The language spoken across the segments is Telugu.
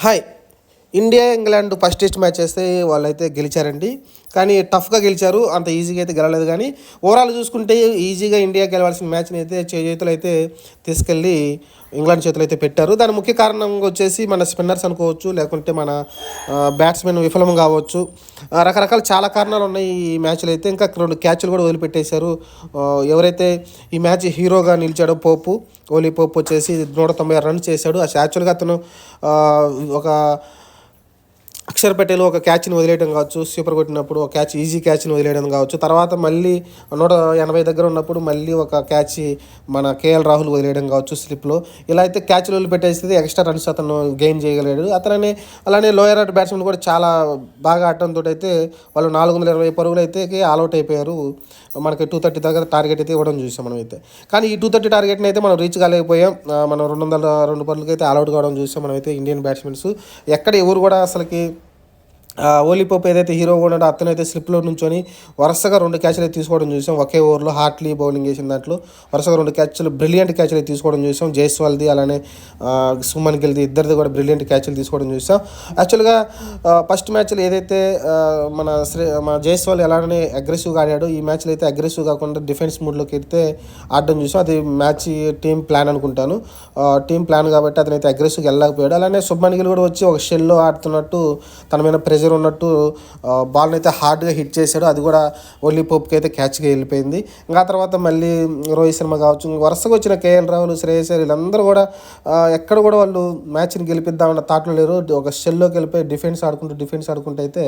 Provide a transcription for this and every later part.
はい。India England first test match వేస్తే వాళ్ళైతే గెలిచారండి. కానీ టఫ్గా గెలిచారు. అంత ఈజీగా అయితే గెలలేదు కానీ ఓవరాల్ చూసుకుంటే ఈజీగా ఇండియా గెలవాల్సిన మ్యాచ్ని అయితే చేతులు అయితే తీసుకెళ్ళి ఇంగ్లాండ్ చేతులు అయితే పెట్టారు. దాని ముఖ్య కారణం వచ్చేసి మన స్పిన్నర్స్ అనుకోవచ్చు లేకుంటే మన బ్యాట్స్మెన్ విఫలం కావచ్చు. రకరకాల చాలా కారణాలు ఉన్నాయి ఈ మ్యాచ్లో అయితే. ఇంకా రెండు క్యాచ్లు కూడా వదిలిపెట్టేశారు. ఎవరైతే ఈ మ్యాచ్ హీరోగా నిలిచాడో పోపు ఓలీ పోపు వచ్చేసి నూట తొంభై ఆరు రన్స్ చేశాడు. ఆ యాక్చువల్గా అతను ఒక అక్షర్ పటేల్ ఒక క్యాచ్ని వదిలేయడం కావచ్చు సూపర్ కొట్టినప్పుడు ఒక క్యాచ్ ఈజీ క్యాచ్ని వదిలేయడం కావచ్చు. తర్వాత మళ్ళీ నూట ఎనభై దగ్గర ఉన్నప్పుడు మళ్ళీ ఒక క్యాచ్ మన కేఎల్ రాహుల్ వదిలేయడం కావచ్చు స్లిప్లో. ఇలా అయితే క్యాచ్లు వదిలిపెట్టేస్తే ఎక్స్ట్రా రన్స్ అతను గెయిన్ చేయగలిగాడు. అతనే అలానే లోయర్ ఆర్డర్ బ్యాట్స్మెన్ కూడా చాలా బాగా ఆడటంతో అయితే వాళ్ళు నాలుగు వందల ఇరవై పరుగులు అయితే ఆల్అౌట్ అయిపోయారు. మనకి టూ థర్టీ దగ్గర టార్గెట్ అయితే ఇవ్వడం చూసాం మనం అయితే కానీ ఈ టూ థర్టీ టార్గెట్ని అయితే మనం రీచ్ కాలేకపోయాం. మనం రెండు వందల రెండు పరుగులకి అయితే ఆల్అౌట్ కావడం చూసాం అయితే ఇండియన్ బ్యాట్స్మెన్స్. ఎక్కడ ఎవరు కూడా అసలుకి ఓలీపోప్ ఏదైతే హీరో ఉన్నాడో అతనైతే స్లిప్లో నుంచొని వరుసగా రెండు క్యాచ్లు అయితే తీసుకోవడం చూసాం. ఒకే ఓవర్లో హార్ట్లీ బౌలింగ్ చేసిన దాంట్లో వరుసగా రెండు క్యాచ్లు బ్రిలియంట్ క్యాచ్లు అయితే తీసుకోవడం చూసాం. జైస్వాల్ది అలానే సుమన్ గిల్ది ఇద్దరిది కూడా బ్రిలియంట్ క్యాచ్లు తీసుకోవడం చూసాం. యాక్చువల్గా ఫస్ట్ మ్యాచ్లో ఏదైతే మన శ్రీ మన జైస్వాల్ ఎలానే అగ్రెసివ్గా ఆడాడో ఈ మ్యాచ్లో అయితే అగ్రెసివ్ కాకుండా డిఫెన్స్ మూడ్లోకి వెళ్తే ఆడడం చూసాం. అది మ్యాచ్ టీం ప్లాన్ అనుకుంటాను. టీం ప్లాన్ కాబట్టి అతనైతే అగ్రెసివ్గా వెళ్ళకపోయాడు అలానే సుబ్మన్ గిల్ కూడా వచ్చి ఒక షెల్లో ఆడుతున్నట్టు తన మీద ప్రెజర్ ఉన్నట్టు బాల్ని అయితే హార్డ్గా హిట్ చేశాడు. అది కూడా ఓన్లీ పోప్కి అయితే క్యాచ్గా వెళ్ళిపోయింది. ఇంకా తర్వాత మళ్ళీ రోహిత్ శర్మ కావచ్చు వరుసగా వచ్చిన కేఎల్ రాహుల్ శ్రేయస్ వీళ్ళందరూ కూడా ఎక్కడ కూడా వాళ్ళు మ్యాచ్ని గెలిపిద్దామన్న థాట్లో లేరు. ఒక షెల్లోకి వెళ్ళిపోయి డిఫెన్స్ ఆడుకుంటూ డిఫెన్స్ ఆడుకుంటూ అయితే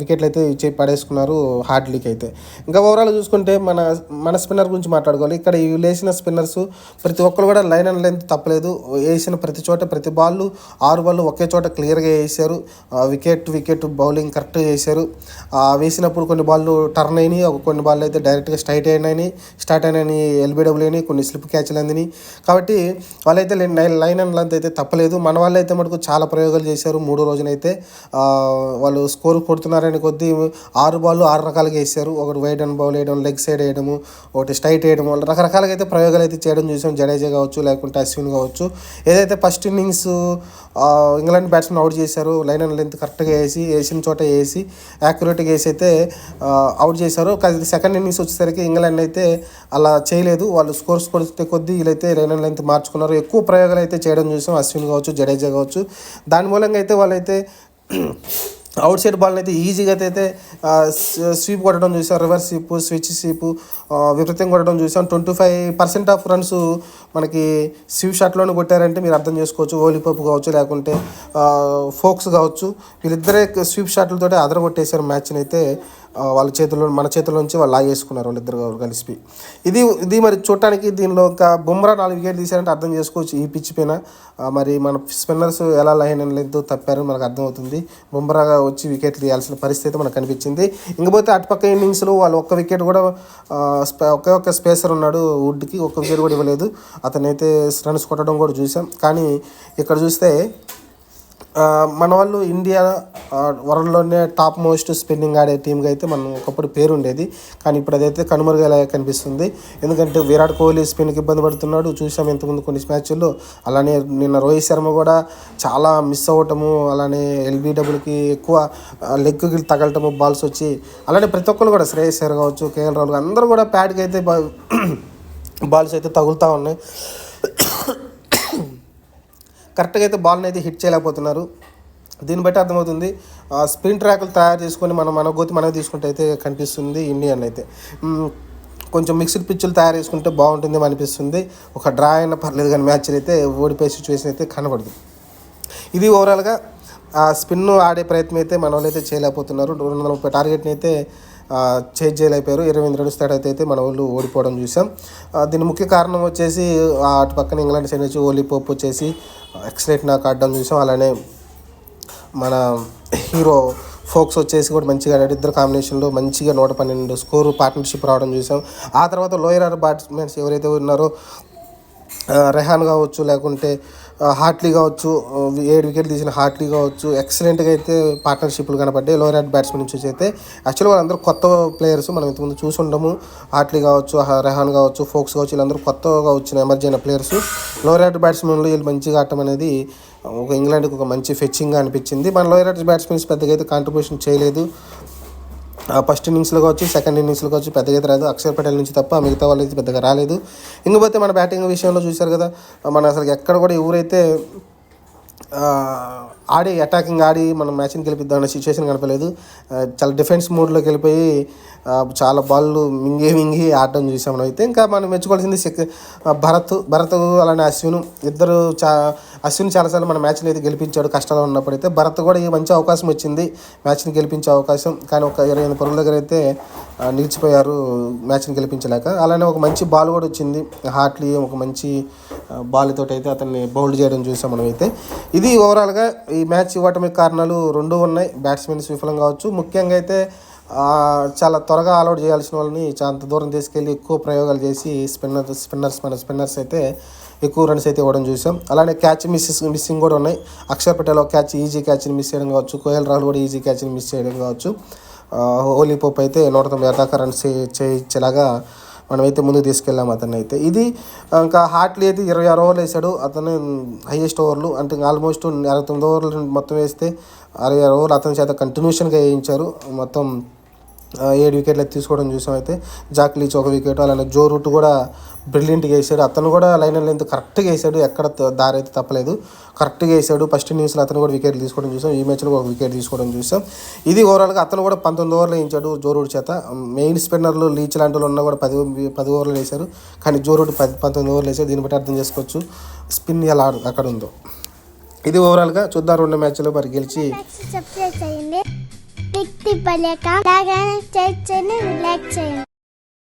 వికెట్లు అయితే ఇచ్చి పడేసుకున్నారు హార్డ్లీకి అయితే. ఇంకా ఓవరాల్ చూసుకుంటే మన మన స్పిన్నర్ గురించి మాట్లాడుకోవాలి. ఇక్కడ ఈ లేచిన స్పిన్నర్స్ ప్రతి ఒక్కరు కూడా లైన్ అండ్ లెంత్ తప్పలేదు. వేసిన ప్రతి చోట ప్రతి బాల్ ఆరు బాల్ ఒకే చోట క్లియర్గా వేసారు. వికెట్ వికెట్ బౌలింగ్ కరెక్ట్గా చేశారు. వేసినప్పుడు కొన్ని బాళ్ళు టర్న్ అయినాయి. కొన్ని బాల్లు అయితే డైరెక్ట్గా స్ట్రైట్ అయినాయి. స్టార్ట్ అయినాయి ఎల్బీడబ్ల్యూ అయినాయి కొన్ని స్లిప్ క్యాచ్లు అందినాయి. కాబట్టి వాళ్ళైతే లైన్ లైన్ అండ్ లెంత్ అయితే తప్పలేదు. మన వాళ్ళు అయితే మటుకు చాలా ప్రయోగాలు చేశారు. మూడో రోజునైతే వాళ్ళు స్కోర్ కొడుతున్నారని కొద్దీ ఆరు బాల్ ఆరు రకాలుగా వేసారు ఒకటి వైడ్ అండ్ బౌల్ వేయడం లెగ్ సైడ్ వేయడము ఒకటి స్ట్రైట్ వేయడం వల్ల రకరకాలుగా అయితే ప్రయోగాలు అయితే చేయడం చూసాం. జడేజా కావచ్చు లేకుంటే అశ్విన్ కావచ్చు. ఏదైతే first innings England batsmen out చేశారు లైన్ అండ్ లెంత్ కరెక్ట్గా వేసి వేసిన చోట వేసి యాక్యురేట్గా వేసి అయితే అవుట్ చేశారు. కానీ సెకండ్ ఇన్నింగ్స్ వచ్చేసరికి ఇంగ్లాండ్ అయితే అలా చేయలేదు. వాళ్ళు స్కోర్స్ కొడితే కొద్దీ వీళ్ళైతే లైన్ అండ్ లెంత్ మార్చుకున్నారు. ఎక్కువ ప్రయోగాలు అయితే చేయడం చూసాం. అశ్విన్ కావచ్చు జడేజా కావచ్చు. దాని మూలంగా అయితే వాళ్ళైతే అవుట్ సైడ్ బాల్ని అయితే ఈజీగా అయితే స్వీప్ కొట్టడం చూసాం రివర్స్ స్వీప్ స్విచ్ స్వీప్ విపరీతం కొట్టడం చూసాం. Twenty five percent of runs మనకి స్వీప్ షాట్లోనే కొట్టారంటే మీరు అర్థం చేసుకోవచ్చు. ఓలిపప్పు కావచ్చు లేకుంటే ఫోక్స్ కావచ్చు. వీళ్ళిద్దరే స్వీప్ షాట్లతో అదర కొట్టేశారు మ్యాచ్ని అయితే. వాళ్ళ చేతుల్లో మన చేతుల్లోంచి వాళ్ళు లాగేసుకున్నారు వాళ్ళిద్దరు కలిసి. ఇది ఇది మరి చూడటానికి దీనిలో ఒక బుమ్రా నాలుగు వికెట్లు తీశారంటే అర్థం చేసుకోవచ్చు. ఈ పిచ్ పైన మరి మన స్పిన్నర్స్ ఎలా లైన్ లేదు తప్పారో మనకు అర్థమవుతుంది. బుమ్రాగా వచ్చి వికెట్లు తీయాల్సిన పరిస్థితి మనకు కనిపించింది. ఇంకపోతే అటుపక్క ఇన్నింగ్స్లో వాళ్ళు ఒక్క వికెట్ కూడా ఒకే ఒక్క స్పేసర్ ఉన్నాడు వుడ్కి ఒక్క వికెట్ కూడా ఇవ్వలేదు. అతనైతే రన్స్ కొట్టడం కూడా చూసాం కానీ ఇక్కడ చూస్తే మన వాళ్ళు ఇండియా వరల్డ్లోనే టాప్ మోస్ట్ స్పిన్నింగ్ ఆడే టీంగా అయితే మనం ఒకప్పుడు పేరు ఉండేది కానీ ఇప్పుడు అదైతే కనుమరుగేలా కనిపిస్తుంది. ఎందుకంటే విరాట్ కోహ్లీ స్పిన్కి ఇబ్బంది పడుతున్నాడు. చూసాం ఇంతకుముందు కొన్ని మ్యాచ్ల్లో. అలానే నిన్న రోహిత్ శర్మ కూడా చాలా మిస్ అవ్వటము అలానే ఎల్బీడబ్ల్యూకి ఎక్కువ లెగ్కి తగలటము బాల్స్ వచ్చి అలానే ప్రతి ఒక్కరు కూడా శ్రేయస్ అయ్యర్ కావచ్చు కేఎల్ రాహుల్ అందరూ కూడా ప్యాడ్కి అయితే బాల్స్ అయితే తగులుతూ ఉన్నాయి. కరెక్ట్గా అయితే బాల్ని అయితే హిట్ చేయలేకపోతున్నారు. దీన్ని బట్టి అర్థమవుతుంది స్పిన్ ట్రాక్లు తయారు చేసుకొని మనం మన గోతి మనమే తీసుకుంటే అయితే కనిపిస్తుంది ఇండియన్ అయితే. కొంచెం మిక్స్డ్ పిచ్చులు తయారు చేసుకుంటే బాగుంటుంది అనిపిస్తుంది. ఒక డ్రా అయినా పర్లేదు కానీ మ్యాచ్లు అయితే ఓడిపోయే సిచ్యువేషన్ అయితే కనబడదు. ఇది ఓవరాల్గా ఆ స్పిన్ ఆడే ప్రయత్నం అయితే మన వాళ్ళు అయితే చేయలేకపోతున్నారు. రెండు వందల ముప్పై టార్గెట్ని అయితే చేజ్ చేయలేకపోయారు ఇరవై ఎనిమిది రన్స్ తేడా అయితే మన వాళ్ళు ఓడిపోవడం చూసాం. దీని ముఖ్య కారణం వచ్చేసి అటు పక్కన ఇంగ్లాండ్ సైడ్ నుంచి ఓలీ పోప్ వచ్చేసి ఎక్సలెంట్ నాకు ఆడడం చూసాం. అలానే మన హీరో ఫోక్స్ వచ్చేసి కూడా మంచిగా ఆడాడు. ఇద్దరు కాంబినేషన్లో మంచిగా నూట పన్నెండు స్కోరు పార్ట్నర్షిప్ రావడం చూసాం. ఆ తర్వాత లోయర్ ఆర్ బ్యాట్స్మెన్స్ ఎవరైతే ఉన్నారో రెహాన్ కావచ్చు లేకుంటే హార్ట్లీ కావచ్చు ఏడు వికెట్లు తీసిన హార్ట్లీ కావచ్చు ఎక్సలెంట్గా అయితే పార్ట్నర్షిప్లు కనపడ్డాయి. లోయర్ ఆర్డర్ బ్యాట్స్మెన్ నుంచి అయితే యాక్చువల్గా వాళ్ళందరూ కొత్త ప్లేయర్స్ మనం ఇంతకుముందు చూసి ఉండము. హార్ట్లీ కావచ్చు హ- రెహాన్ కావచ్చు ఫోక్స్ కావచ్చు వీళ్ళందరూ కొత్తగా వచ్చిన ఎమర్జీ అయిన ప్లేయర్స్ లోయర్ ఆర్డర్ బ్యాట్స్మెన్లు వీళ్ళు మంచిగా ఆడటం అనేది ఒక ఇంగ్లాండ్కి ఒక మంచి ఫెచ్చింగ్గా అనిపించింది. మన లోయర్ ఆర్డర్ బ్యాట్స్మెన్స్ పెద్దగా అయితే కాంట్రిబ్యూషన్ చేయలేదు. ఫస్ట్ ఇన్నింగ్స్లో కావచ్చు సెకండ్ ఇన్నింగ్స్లో కావచ్చు పెద్దగా అయితే రాదు. అక్షర్ పటేల్ నుంచి తప్ప మిగతా వాళ్ళు పెద్దగా రాలేదు. ఇంకపోతే మన బ్యాటింగ్ విషయంలో చూశారు కదా మన అసలు ఎక్కడ కూడా ఎవరైతే ఆడి అటాకింగ్ ఆడి మనం మ్యాచ్ని గెలిపిద్దామనే సిచ్యువేషన్ కనపలేదు చాలా డిఫెన్స్ మోడ్లోకి వెళ్ళిపోయి చాలా బాళ్ళు మింగి మింగి ఆడటం చూసాం మనం అయితే. ఇంకా మనం మెచ్చుకోవాల్సింది సెక్ భరత్ భరత్ అలానే అశ్విన్. ఇద్దరు చా అశ్విన్ చాలాసార్లు మన మ్యాచ్ని అయితే గెలిపించాడు కష్టాలు ఉన్నప్పుడు అయితే భరత్ కూడా ఈ మంచి అవకాశం వచ్చింది మ్యాచ్ని గెలిపించే అవకాశం. కానీ ఒక ఇరవై ఎనిమిది పరుగుల దగ్గర అయితే నిలిచిపోయారు మ్యాచ్ని గెలిపించలేక. అలానే ఒక మంచి బాల్ కూడా వచ్చింది. హార్ట్లీ ఒక మంచి బాల్తో అయితే అతన్ని బౌల్డ్ చేయడం చూసాం మనమైతే. ఇది ఓవరాల్గా ఈ మ్యాచ్ ఇవ్వటమే కారణాలు రెండు ఉన్నాయి. బ్యాట్స్మెన్స్ విఫలం కావచ్చు. ముఖ్యంగా అయితే చాలా త్వరగా ఆల్అౌట్ చేయాల్సిన వాళ్ళని చాలా అంత దూరం తీసుకెళ్ళి ఎక్కువ ప్రయోగాలు చేసి స్పిన్నర్ స్పిన్నర్స్ మన స్పిన్నర్స్ అయితే ఎక్కువ రన్స్ అయితే ఇవ్వడం చూసాం. అలానే క్యాచ్ మిస్సెస్ మిస్సింగ్ కూడా ఉన్నాయి. అక్షర్ పటేల్ ఒక క్యాచ్ ఈజీ క్యాచ్ని మిస్ చేయడం కావచ్చు. కోయల్ రాహుల్ కూడా ఈజీ క్యాచ్ని మిస్ చేయడం కావచ్చు. హోలీ పోప్ అయితే నూట తొంభై దాకా రన్స్ చేయించేలాగా మనమైతే ముందుకు తీసుకెళ్ళాం అతన్ని అయితే. ఇది ఇంకా హార్ట్లీ అయితే ఇరవై ఆరు ఓవర్లు వేసాడు అతను హైయెస్ట్ ఓవర్లు అంటే ఆల్మోస్ట్ అరవై తొమ్మిది ఓవర్లు మొత్తం వేస్తే అరవై ఆరు ఓవర్లు అతని చేత కంటిన్యూషన్గా వేయించారు. మొత్తం ఏడు వికెట్లు అయితే తీసుకోవడం చూసాం అయితే. జాక్ లీచ్ ఒక వికెట్ అలానే జో రూట్ కూడా బ్రిలియంట్గా వేసాడు. అతను కూడా లైన్ లెంత్ కరెక్ట్గా వేసాడు. ఎక్కడ దారి అయితే తప్పలేదు. కరెక్ట్గా వేసాడు. ఫస్ట్ ఇన్నింగ్స్లో అతను కూడా వికెట్ తీసుకోవడం చూసాం. ఈ మ్యాచ్లో ఒక వికెట్ తీసుకోవడం చూసాం. ఇది ఓవరాల్గా అతను కూడా పంతొమ్మిది ఓవర్లు వేయించాడు జో రూట్ చేత. మెయిన్ స్పిన్నర్లు లీచ్ లాంటి వాళ్ళు ఉన్నా కూడా పది పది ఓవర్లు వేశారు. కానీ జో రూట్ పది పంతొమ్మిది ఓవర్లు వేసాడు దీన్ని బట్టి అర్థం చేసుకోవచ్చు స్పిన్ ఎలా అక్కడ ఉందో. ఇది ఓవరాల్గా చూద్దాం. రెండు మ్యాచ్లో మరి గెలిచి ടിക് ടിപ്പലേക്കാം ലാഗാനും ചേച്ചനും റിലാക്സ് ചെയ്യാം